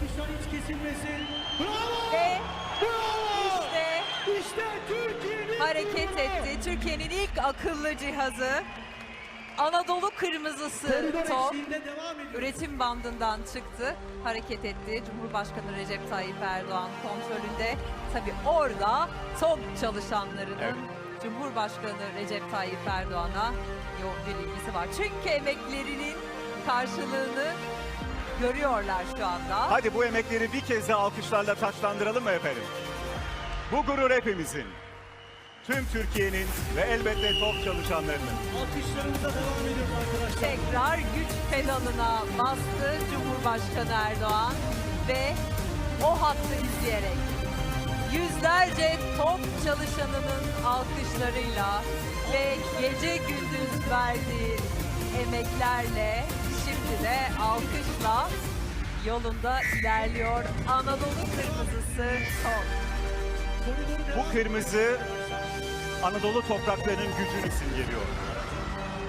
Alkışlar hiç kesilmesin. Bravo! Ve Bravo! işte İşte Türkiye'nin hareket gururu. etti. Türkiye'nin ilk akıllı cihazı. Anadolu kırmızısı Koridor top eşliğinde devam ediyor. üretim bandından çıktı. Hareket etti. Cumhurbaşkanı Recep Tayyip Erdoğan kontrolünde. Tabi orada top çalışanlarının Evet. Cumhurbaşkanı Recep Tayyip Erdoğan'a yoğun bir ilgisi var. Çünkü emeklerinin karşılığını görüyorlar şu anda. Hadi bu emekleri bir kez daha alkışlarla taçlandıralım mı efendim? Bu gurur hepimizin. Tüm Türkiye'nin ve elbette top çalışanlarının. Alkışlarımıza devam ediyoruz arkadaşlar. tekrar güç pedalına bastı Cumhurbaşkanı Erdoğan ve o hattı izleyerek yüzlerce top çalışanının alkışlarıyla ve gece gündüz verdiği emeklerle şimdi de alkışla yolunda ilerliyor Anadolu Kırmızısı devam Bu kırmızı Anadolu topraklarının gücünü simgeliyor.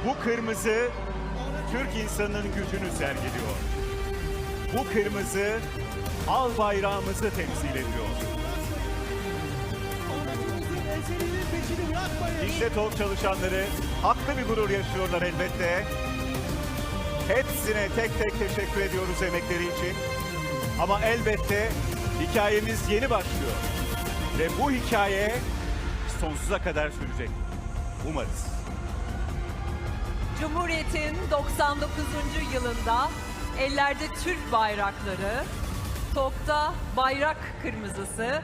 Bu kırmızı Türk insanının gücünü sergiliyor. Bu kırmızı al bayrağımızı temsil ediyor. İşte top çalışanları haklı bir gurur yaşıyorlar elbette. Hepsine tek tek teşekkür ediyoruz emekleri için. Ama elbette hikayemiz yeni başlıyor. Ve bu hikaye sonsuza kadar sürecek. Umarız. Cumhuriyet'in 99. yılında ellerde Türk bayrakları, topta bayrak kırmızısı,